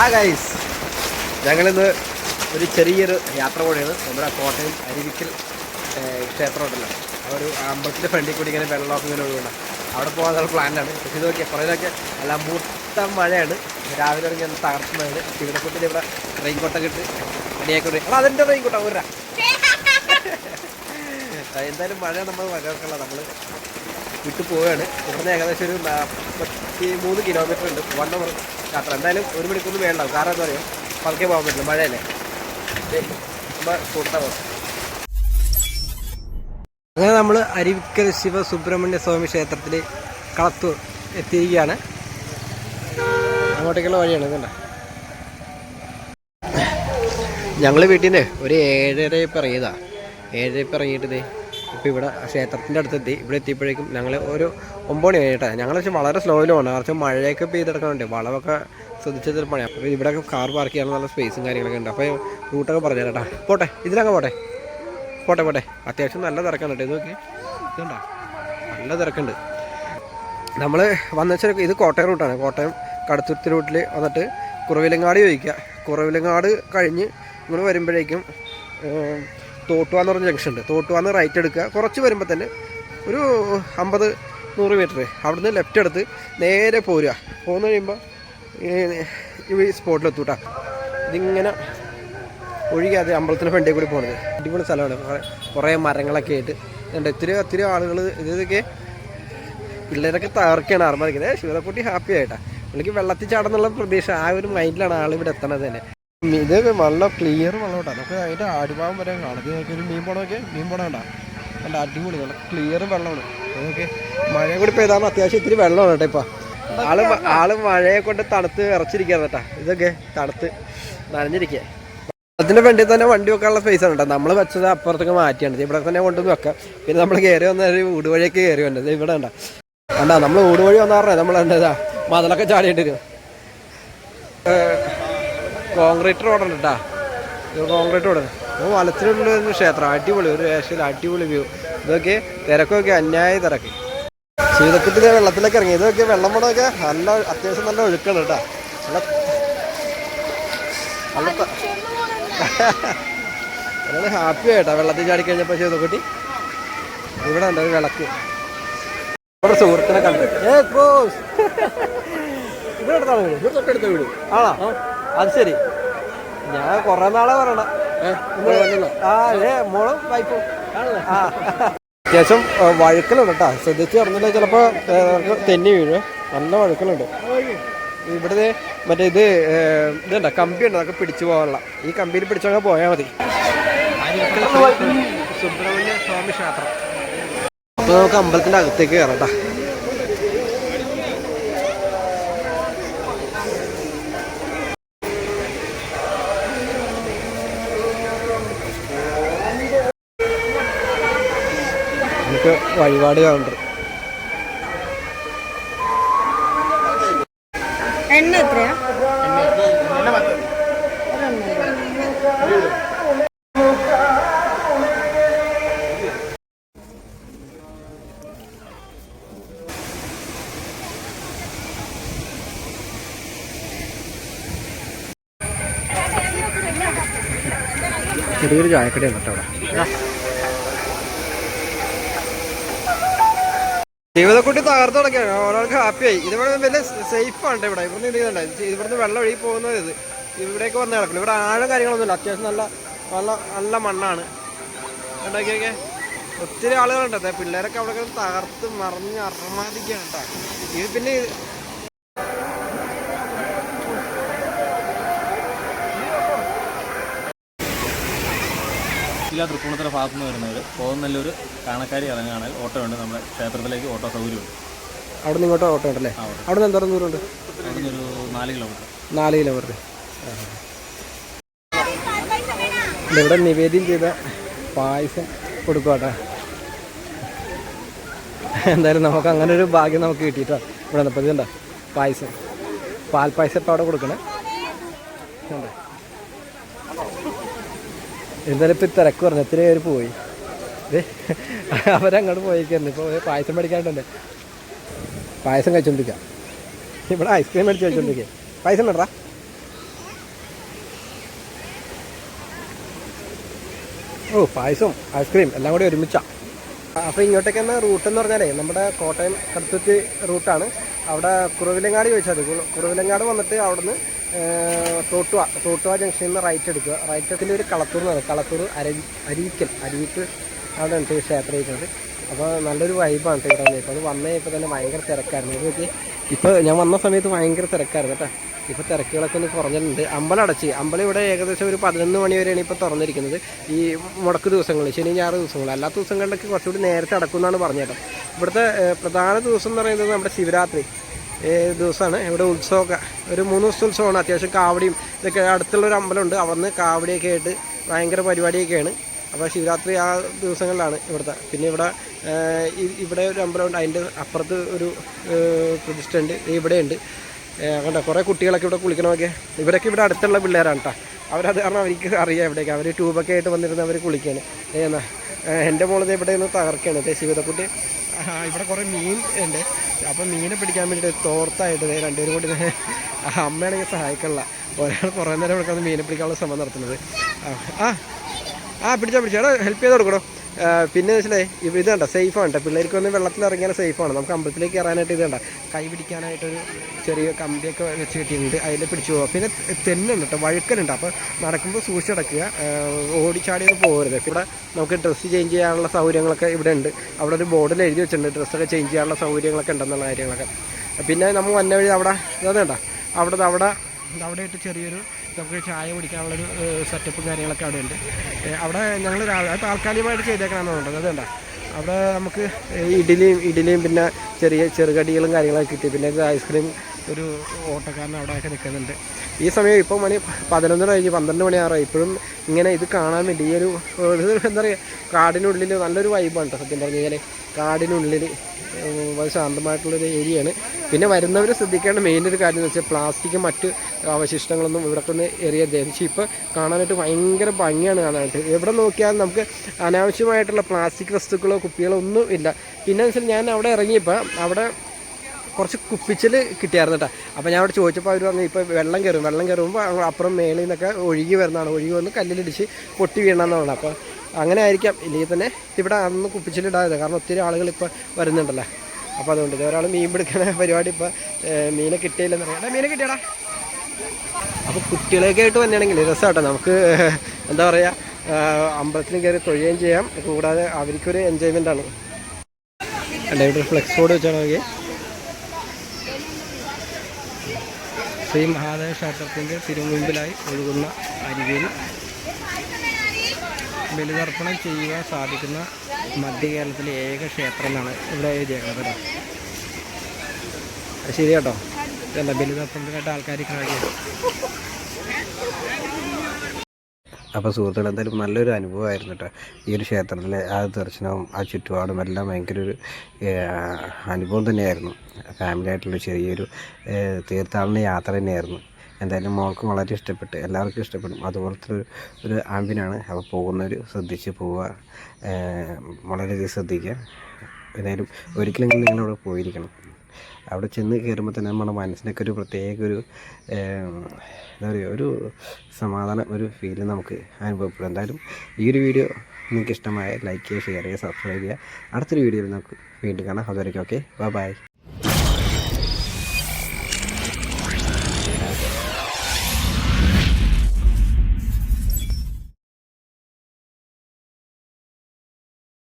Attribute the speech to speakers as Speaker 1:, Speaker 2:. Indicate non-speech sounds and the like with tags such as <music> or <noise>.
Speaker 1: ആ ഗൈസ് ഞങ്ങളിന്ന് ഒരു ചെറിയൊരു യാത്ര കൂടിയാണ്. നമ്മുടെ കോട്ടയം അരുവിക്കൽ ക്ഷേത്രം ഉണ്ടല്ലോ. ആ ഒരു അമ്പലത്തിന്റെ ഫ്രണ്ടിൽ കൂടി ഇങ്ങനെ വെള്ളമൊക്കെ ഇങ്ങനെ ഒഴുകണം അവിടെ പോകാനുള്ള പ്ലാനാണ് പക്ഷേ ഇത് നോക്കിയാൽ കുറേതൊക്കെ അല്ല മൊത്തം മഴയാണ്. രാവിലെ ഇറങ്ങി ഒന്ന് തകർത്ത് മഴയാണ്. ഇവിടെ കുട്ടിന്റെ ഇവിടെ റെയിൻ കോട്ടൊക്കെ ഇട്ട് റെഡിയാക്കി ആ അതിന്റെ റെയിൻ കോട്ടാ ഒരു എന്തായാലും മഴ നമ്മൾ മഴയൊക്കെയുള്ള നമ്മൾ വിട്ടു പോവുകയാണ്. ഇവിടുന്ന് ഏകദേശം ഒരു നാൽപ്പത്തി മൂന്ന് കിലോമീറ്റർ ഉണ്ട്. വൺ അവർ യാത്ര. എന്തായാലും ഒരു മണിക്കൂർ വേണ്ടാവും കാരണം എന്താ പറയുക പതുക്കെ പോകാൻ പറ്റില്ല. മഴയല്ലേ? കൂട്ടാ അങ്ങനെ നമ്മൾ അരിവിക്കൽ ശിവ സുബ്രഹ്മണ്യ സ്വാമി ക്ഷേത്രത്തിൽ കളത്തൂർ എത്തിയിരിക്കുകയാണ്. അങ്ങോട്ടേക്കുള്ള വഴിയാണ് ഇതുണ്ട? ഞങ്ങൾ വീട്ടിൽ നിന്ന് ഒരു ഏഴര ഇപ്പം ഏഴര ഇപ്പം ഇപ്പോൾ ഇവിടെ ക്ഷേത്രത്തിന്റെ അടുത്തെത്തി. ഇവിടെ എത്തിയപ്പോഴേക്കും ഞങ്ങൾ ഒരു ഒമ്പത് മണി കഴിഞ്ഞിട്ടാ ഞങ്ങൾ പക്ഷേ വളരെ പോകണം കുറച്ച് മഴയൊക്കെ പെയ്തെടുക്കുന്നുണ്ട് വളമൊക്കെ ശ്രദ്ധിച്ചതിൽ പണിയാണ് അപ്പോൾ ഇവിടെ കാർ പാർക്ക് ചെയ്യാൻ നല്ല സ്പേസും കാര്യങ്ങളൊക്കെ ഉണ്ട്. അപ്പോൾ റൂട്ടൊക്കെ പറഞ്ഞു കേട്ടോ. പോട്ടെ ഇതിലൊക്കെ പോട്ടെ. പോട്ടെ പോട്ടെ. അത്യാവശ്യം നല്ല തിരക്കാണ് കേട്ടോ. ഇത് നോക്കി ഇതുണ്ടോ? നല്ല തിരക്കുണ്ട്. നമ്മൾ വന്ന വെച്ചാൽ ഇത് കോട്ടയം റൂട്ടാണ് കോട്ടയം കടത്തുരുത്തി റൂട്ടിൽ വന്നിട്ട് കുറവിലങ്ങാട് ചോദിക്കുക. കുറവിലങ്ങാട് കഴിഞ്ഞ് ഇങ്ങനെ വരുമ്പോഴേക്കും തോട്ടുവ എന്ന് പറഞ്ഞ ജംഗ്ഷൻ ഉണ്ട്. തോട്ടുവാന്ന് റൈറ്റ് എടുക്കുക. കുറച്ച് വരുമ്പോൾ തന്നെ ഒരു അമ്പത് നൂറ് മീറ്റർ അവിടുന്ന് ലെഫ്റ്റ് എടുത്ത് നേരെ പോരുക. പോന്നു കഴിയുമ്പോൾ ഈ സ്പോട്ടിലെത്തൂട്ടാ ഇതിങ്ങനെ ഒഴുകിയാതെ അമ്പലത്തിന് ഫ്രണ്ടിൽ കൂടി പോകുന്നത് അടിപൊളി സ്ഥലമാണ്. കുറേ കുറേ മരങ്ങളൊക്കെ ആയിട്ട്. ഉണ്ട് ഒത്തിരി ഒത്തിരി ആളുകൾ ഇതൊക്കെ പിള്ളേരൊക്കെ തകർക്കുകയാണ്. ആർമാരിക്കുന്നത്. ശിവതക്കുട്ടി ഹാപ്പി ആയിട്ടാണ് പുള്ളിക്ക് വെള്ളത്തിൽ ചാടുന്നുള്ള പ്രതീക്ഷ. ആ ഒരു മൈൻഡിലാണ് ആൾ ഇവിടെ എത്തണത് തന്നെ. ഇത് വെള്ളം ക്ലിയർ വെള്ളം കേട്ടോ നമുക്ക് അതിന്റെ അടിഭാഗം വരെ കാണാം. ഇത് നോക്കി ഒരു മീൻ പോണമൊക്കെ മീൻ പോണ കണ്ടാ? നല്ല അടിപൊളി നല്ല ക്ലിയർ വെള്ളമാണ്. അതൊക്കെ മഴ കൂടി പെയ്താകുമ്പോൾ അത്യാവശ്യം ഇത്തിരി വെള്ളമാണ് കേട്ടോ ഇപ്പം. ആൾ ആൾ മഴയെ കൊണ്ട് തണുത്ത് ഇറച്ചിരിക്കുകയാണ് കേട്ടാ. ഇതൊക്കെ തണുത്ത് നനഞ്ഞിരിക്കുക അതിന്റെ ഫ്രണ്ടിൽ തന്നെ വണ്ടി വെക്കാനുള്ള സ്പേസ് ആണ് കേട്ടോ. നമ്മൾ വെച്ചത് അപ്പുറത്തേക്ക് മാറ്റിയാണ്. ഇവിടെ തന്നെ കൊണ്ടുവന്ന് വെക്കാം. പിന്നെ നമ്മൾ കയറി വന്ന ഒരു വീട് വഴിയൊക്കെ കയറി വന്നത്. ഇവിടെ ഉണ്ടോ കണ്ടാ നമ്മൾ വീട് വഴി വന്നാറേ നമ്മൾ എന്താ മതിലൊക്കെ ചാടിയിട്ട് വരും കോൺക്രീറ്റ് റോഡുണ്ട് കേട്ടാ ഇത് കോൺക്രീറ്റ് റോഡ്. അപ്പോൾ വലത്തിലുള്ള ക്ഷേത്രം. അടിപൊളി. ഒരു രക്ഷയിൽ അടിപൊളി വ്യൂ ഇതൊക്കെ തിരക്കൊക്കെ അന്യായ തിരക്ക്. ശീതക്കുട്ടിലെ വെള്ളത്തിലേക്ക് ഇറങ്ങി. ഇതൊക്കെ വെള്ളം പോണൊക്കെ നല്ല അത്യാവശ്യം നല്ല ഒഴുക്കാണ് കേട്ടാ നല്ല ഹാപ്പി ആയിട്ടാ. വെള്ളത്തിൽ ചാടി കഴിഞ്ഞപ്പോൾ ചീതക്കുട്ടി ഇവിടെ ഉണ്ട് ഒരു വിളക്ക്. <laughs> ഇവിടെ സുഹൃത്തിനെ കണ്ടു ഏ ഇവിടെ അടുത്താണ് വീട്? ഇവിടെ തൊട്ടടുത്ത വീട്. ആണോ? അത് ശരി. ഞാൻ കുറെ നാളെ പറയണ. ആ ഏ മോളും വൈഫും. ആ അത്യാവശ്യം വഴുക്കലുണ്ട് കേട്ടോ. ശ്രദ്ധിച്ച് പറഞ്ഞില്ല ചിലപ്പോൾ തെന്നി വീഴും. നല്ല വഴുക്കലുണ്ട്. ഇവിടെ മറ്റേ ഇത് ഇതുണ്ട? കമ്പി ഉണ്ട് അതൊക്കെ പിടിച്ചു പോകാനുള്ള. ഈ കമ്പിയിൽ പിടിച്ചങ്ങ് പോയാൽ മതി. സുബ്രഹ്മണ്യ സ്വാമി ക്ഷേത്രം. അപ്പൊ നമുക്ക് അമ്പലത്തിന്റെ അകത്തേക്ക് കയറാം വഴിപാട് കൗണ്ടർ
Speaker 2: എണ്ണ എത്രയാ?
Speaker 1: ചെറിയൊരു ചായക്കടയാണ് കേട്ടോ അവിടെ. ജീവിതക്കുട്ടി തകർത്ത് തുടങ്ങിയാണ്. ഒരാൾക്ക് ഹാപ്പിയായി ഇതിവിടെ വലിയ സേഫ് ആണ് ഇവിടെ. ഇവിടുന്ന് ഇരിക്കുന്നുണ്ട് ഇവിടുന്ന് വെള്ളം ഒഴുകി പോകുന്നത് ഇത്. ഇവിടേക്ക് വന്ന് കിടക്കില്ല ഇവിടെ ആഴം കാര്യങ്ങളൊന്നുമില്ല. അത്യാവശ്യം നല്ല നല്ല നല്ല മണ്ണാണ്. ഉണ്ടാക്കിയൊക്കെ ഒത്തിരി ആളുകളുണ്ട്. പിള്ളേരൊക്കെ അവിടെ തകർത്ത് മറിഞ്ഞ് അർമാദിക്കുകയാണ് കേട്ടോ. ഇത് പിന്നെ
Speaker 3: ജില്ലാ തൃപ്പൂണിത്തറ ഭാഗത്തു നിന്ന് വരുന്നവർ പോകുന്നല്ലൂർ കാണക്കാരി ഇറങ്ങുകയാണെങ്കിൽ ഓട്ടോ ഉണ്ട്. നമ്മുടെ ക്ഷേത്രത്തിലേക്ക് ഓട്ടോ സൗകര്യമുണ്ട്.
Speaker 1: അവിടെ നിന്ന് ഇങ്ങോട്ട് ഓട്ടോ ഉണ്ടല്ലേ? അവിടെ നിന്ന് എന്തോരം ദൂരമുണ്ട്?
Speaker 3: അവിടെ ഒരു നാല് കിലോമീറ്റർ.
Speaker 1: നാല് കിലോമീറ്റർ. ഇവിടെ നിവേദ്യം ചെയ്ത പായസം കൊടുക്കുക എന്തായാലും നമുക്ക് അങ്ങനെ ഒരു ഭാഗ്യം നമുക്ക് കിട്ടിയിട്ടോ ഇവിടെ നിന്നപ്പോൾ ഇതുണ്ടോ പായസം. പാൽപ്പായസം ഇപ്പോൾ അവിടെ കൊടുക്കണേ. ഇതുണ്ടോ? ഇന്നലെ ഇപ്പം തിരക്ക് പറഞ്ഞു എത്ര പേര് പോയി. അവരങ്ങോട്ട് പോയിക്കായിരുന്നു. ഇപ്പോൾ പായസം മേടിക്കാണ്ടുണ്ട് പായസം കഴിച്ചോണ്ടിരിക്കാം. ഇവിടെ ഐസ്ക്രീം മേടിച്ച് കഴിച്ചോണ്ടിരിക്കേ. പായസം വേണ്ടാ ഓ പായസം ഐസ്ക്രീം എല്ലാം കൂടി ഒരുമിച്ചാണ് അപ്പോൾ ഇങ്ങോട്ടേക്ക് തന്നെ റൂട്ട് എന്ന് പറഞ്ഞാലേ നമ്മുടെ കോട്ടയം കടുത്തുറ്റ് റൂട്ടാണ് അവിടെ കുറവിലങ്ങാട് ചോദിച്ചാൽ മതി. കുറവിലങ്ങാട് വന്നിട്ട് അവിടുന്ന് തോട്ടുവ തോട്ടുവ ജംഗ്ഷനിൽ നിന്ന് റൈറ്റ് എടുക്കുക. റൈറ്റ് എടുക്കുന്ന ഒരു കളത്തൂർ എന്ന് പറയും. കളത്തൂർ അരി അരീക്കൽ അരീക്ക് അവിടെ ഉണ്ട് ക്ഷേത്രം ഇരിക്കുന്നത്. അപ്പോൾ നല്ലൊരു വൈബാണ് കേട്ടോ ഇവിടെ അത് വന്നേ ഇപ്പോൾ തന്നെ ഭയങ്കര തിരക്കായിരുന്നു. ഇത് നോക്കി ഇപ്പോൾ ഞാൻ വന്ന സമയത്ത് ഭയങ്കര തിരക്കായിരുന്നു കേട്ടോ. ഇപ്പോൾ തിരക്കുകളൊക്കെ ഒന്ന് കുറഞ്ഞിട്ടുണ്ട്. അമ്പലം അടച്ച്. അമ്പലം ഇവിടെ ഏകദേശം ഒരു പതിനൊന്ന് മണി വരെയാണ് ഇപ്പോൾ തുറന്നിരിക്കുന്നത്. ഈ മുടക്ക് ദിവസങ്ങളിൽ ശനി ഞായർ ദിവസങ്ങൾ അല്ലാത്ത ദിവസങ്ങളിലൊക്കെ കുറച്ചുകൂടി നേരത്തെ അടക്കും എന്നാണ് പറഞ്ഞത് ഇവിടുത്തെ പ്രധാന ദിവസം എന്ന് പറയുന്നത് നമ്മുടെ ശിവരാത്രി ദിവസമാണ്. ഇവിടെ ഉത്സവമൊക്കെ ഒരു മൂന്ന് ദിവസത്തെ ഉത്സവമാണ്. അത്യാവശ്യം കാവടിയും ഇതൊക്കെ അടുത്തുള്ളൊരു അമ്പലമുണ്ട്. അവിടുന്ന് കാവടിയൊക്കെ ആയിട്ട് ഭയങ്കര പരിപാടിയൊക്കെയാണ്. അപ്പോൾ ശിവരാത്രി ആ ദിവസങ്ങളിലാണ് ഇവിടുത്തെ. പിന്നെ ഇവിടെ ഇവിടെ ഒരു അമ്പലമുണ്ട്. അതിന്റെ അപ്പുറത്ത് ഒരു പ്രതിഷ്ഠ പ്രതിഷ്ഠയുണ്ട് ഇവിടെയുണ്ട് കണ്ടോ കുറേ കുട്ടികളൊക്കെ ഇവിടെ കുളിക്കണമൊക്കെ ഇവരൊക്കെ ഇവിടെ അടുത്തുള്ള പിള്ളേരാണ് കേട്ടോ അവരത് കാരണം അവർക്ക് അറിയാം ഇവിടേക്ക്. അവർ ട്യൂബൊക്കെ ആയിട്ട് വന്നിരുന്ന് അവർ കുളിക്കുകയാണ് ഏന്നാ എന്റെ മോളത് ഇവിടെ നിന്ന് തകർക്കുകയാണ് ശിവതക്കുട്ടി. ഇവിടെ കുറേ മീൻ ഉണ്ട്. അപ്പോൾ മീനെ പിടിക്കാൻ വേണ്ടിയിട്ട് തോർത്തായിട്ട് രണ്ടുപേരും കൂടി അമ്മയാണെങ്കിൽ സഹായിക്കണില്ല ഒരാൾ കുറേ നേരം ഇവിടെ മീനെ പിടിക്കാനുള്ള ശ്രമം നടത്തുന്നത്. ആ, ആ പിടിച്ചാൽ പിടിച്ചാ. എടാ ഹെൽപ്പ് ചെയ്ത് കൊടുക്കണോ പിന്നെ വെച്ചാലേ ഇത് ഇതുണ്ട സേഫാണ് കേട്ടോ പിള്ളേർക്ക് ഒന്ന് വെള്ളത്തിൽ ഇറങ്ങിയാൽ സേഫാണ് നമുക്ക് അമ്പലത്തിലേക്ക് കയറാനായിട്ട് വേണ്ട കൈ പിടിക്കാനായിട്ടൊരു ചെറിയ കമ്പിയൊക്കെ വെച്ച് കിട്ടിയിട്ടുണ്ട്. അതിൽ പിടിച്ചു പോകാം പിന്നെ തെന്നുണ്ട് കേട്ടോ വഴുക്കലുണ്ട്. അപ്പോൾ നടക്കുമ്പോൾ സൂക്ഷിച്ചടക്കുക ഓടിച്ചാടിയൊന്നും പോകരുത്. ഇവിടെ നമുക്ക് ഡ്രസ്സ് ചേഞ്ച് ചെയ്യാനുള്ള സൗകര്യങ്ങളൊക്കെ ഇവിടെ ഉണ്ട്. അവിടെ ഒരു ബോർഡിൽ എഴുതി വെച്ചിട്ടുണ്ട് ഡ്രസ്സൊക്കെ ചേഞ്ച് ചെയ്യാനുള്ള സൗകര്യങ്ങളൊക്കെ ഉണ്ടെന്നുള്ള കാര്യങ്ങളൊക്കെ. പിന്നെ നമ്മൾ വന്ന വഴി അവിടെ ഇതുണ്ട അവിടെ അവിടെ അവിടെ ആയിട്ട് ചെറിയൊരു നമുക്ക് ചായ കുടിക്കാനുള്ളൊരു സെറ്റപ്പും കാര്യങ്ങളൊക്കെ അവിടെ ഉണ്ട് അവിടെ ഞങ്ങൾ രാവിലെ താൽക്കാലികമായിട്ട് തോന്നുന്നത്. അതുകൊണ്ട അവിടെ നമുക്ക് ഇഡ്ഡലിയും ഇഡ്ഡലിയും പിന്നെ ചെറിയ ചെറുകടികളും കാര്യങ്ങളൊക്കെ കിട്ടി. പിന്നെ ഐസ്ക്രീം ഒരു ഓട്ടക്കാരൻ അവിടെയൊക്കെ നിൽക്കുന്നുണ്ട്. ഈ സമയം ഇപ്പോൾ മണി പതിനൊന്നര കഴിഞ്ഞ് പന്ത്രണ്ട് മണിയാറായി. ഇപ്പോഴും ഇങ്ങനെ ഇത് കാണാൻ വേണ്ടി ഈ ഒരു എന്താ പറയുക കാടിനുള്ളിൽ നല്ലൊരു വൈബാണ് കേട്ടോ സത്യം പറഞ്ഞു കഴിഞ്ഞാൽ കാടിനുള്ളിൽ ശാന്തമായിട്ടുള്ളൊരു ഏരിയയാണ് പിന്നെ വരുന്നവർ ശ്രദ്ധിക്കേണ്ട മെയിൻ ഒരു കാര്യം എന്ന് വെച്ചാൽ പ്ലാസ്റ്റിക്കും മറ്റ് അവശിഷ്ടങ്ങളൊന്നും ഇവിടെ നിന്ന് എറിയരുത് പക്ഷേ ഇപ്പോൾ കാണാനായിട്ട് ഭയങ്കര ഭംഗിയാണ് കാണാനായിട്ട്. എവിടെ നോക്കിയാലും നമുക്ക് അനാവശ്യമായിട്ടുള്ള പ്ലാസ്റ്റിക് വസ്തുക്കളോ കുപ്പികളോ ഒന്നും ഇല്ല. പിന്നെ വെച്ചാൽ ഞാൻ അവിടെ ഇറങ്ങിയപ്പോൾ അവിടെ കുറച്ച് കുപ്പിച്ചിൽ കിട്ടിയായിരുന്നു കേട്ടോ അപ്പോൾ ഞാൻ അവിടെ ചോദിച്ചപ്പോൾ അവർ പറഞ്ഞു ഇപ്പോൾ വെള്ളം കയറും വെള്ളം കയറുമ്പോൾ അപ്പുറം മേളിൽ നിന്നൊക്കെ ഒഴുകി വരുന്നതാണ്. ഒഴുകി വന്ന് കല്ലിലിടിച്ച് പൊട്ടി വീണെന്നാണ് അപ്പോൾ അങ്ങനെ ആയിരിക്കാം. ഇല്ലെങ്കിൽ തന്നെ ഇവിടെ അന്ന് കുപ്പിച്ചിലിടാതെ കാരണം ഒത്തിരി ആളുകൾ ഇപ്പോൾ വരുന്നുണ്ടല്ലോ. അപ്പോൾ അതുകൊണ്ട് ഇത് ഒരാൾ മീൻ പിടിക്കണ പരിപാടി ഇപ്പോൾ മീനെ കിട്ടിയില്ലെന്ന് പറയാം. മീനെ കിട്ടിയടാ. അപ്പോൾ കുട്ടികളെയൊക്കെ ആയിട്ട് വന്നെയാണെങ്കിൽ രസമാട്ടോ നമുക്ക് എന്താ പറയുക അമ്പലത്തിലും കയറി തൊഴുകയും ചെയ്യാം. കൂടാതെ അവർക്കൊരു എൻജോയ്മെന്റ് ആണ്. അല്ല ഫ്ലെക്സ് ബോർഡ് വെച്ചാൽ ശ്രീ മഹാദേവ ക്ഷേത്രത്തിന്റെ തിരുമുമ്പിലായി ഒഴുകുന്ന അരുവിയിൽ ബലിതർപ്പണം ചെയ്യുവാൻ സാധിക്കുന്ന മധ്യകേരളത്തിലെ ഏക ക്ഷേത്രം എന്നാണ് ഇവിടെ എഴുതിയേക്കുന്നത് ശരി കേട്ടോ അല്ല ബലിതർപ്പണത്തിനായിട്ട് ആൾക്കാർ കാണിക്കുക അപ്പോൾ സുഹൃത്തുക്കൾ എന്തായാലും നല്ലൊരു അനുഭവമായിരുന്നു കേട്ടോ ഈ ഒരു ക്ഷേത്രത്തിലെ ആ ദർശനവും ആ ചുറ്റുപാടും എല്ലാം ഭയങ്കര ഒരു അനുഭവം തന്നെയായിരുന്നു. ഫാമിലി ആയിട്ടുള്ള ചെറിയൊരു തീർത്ഥാടന യാത്ര തന്നെയായിരുന്നു. എന്തായാലും മോൾക്ക് വളരെ ഇഷ്ടപ്പെട്ട് എല്ലാവർക്കും ഇഷ്ടപ്പെടും. അതുപോലത്തെ ഒരു ഒരു ആമ്പിനാണ് അപ്പോൾ പോകുന്നവർ ശ്രദ്ധിച്ച് പോവുക വളരെയധികം ശ്രദ്ധിക്കുക. എന്തായാലും ഒരിക്കലെങ്കിലും നിങ്ങൾ അവിടെ പോയിരിക്കണം. അവിടെ ചെന്ന് കയറുമ്പോൾ തന്നെ നമ്മുടെ മനസ്സിനൊക്കെ ഒരു പ്രത്യേക ഒരു എന്താ പറയുക ഒരു സമാധാനം ഒരു ഫീൽ നമുക്ക് അനുഭവപ്പെടും. എന്തായാലും ഈ ഒരു വീഡിയോ നിങ്ങൾക്ക് ഇഷ്ടമായ ലൈക്ക് ചെയ്യുക ഷെയർ ചെയ്യുക സബ്സ്ക്രൈബ് ചെയ്യുക. അടുത്തൊരു വീഡിയോയിൽ നമുക്ക് വീണ്ടും കാണാം. അതുവരെയ്ക്കും ഓക്കെ ബൈ ബൈ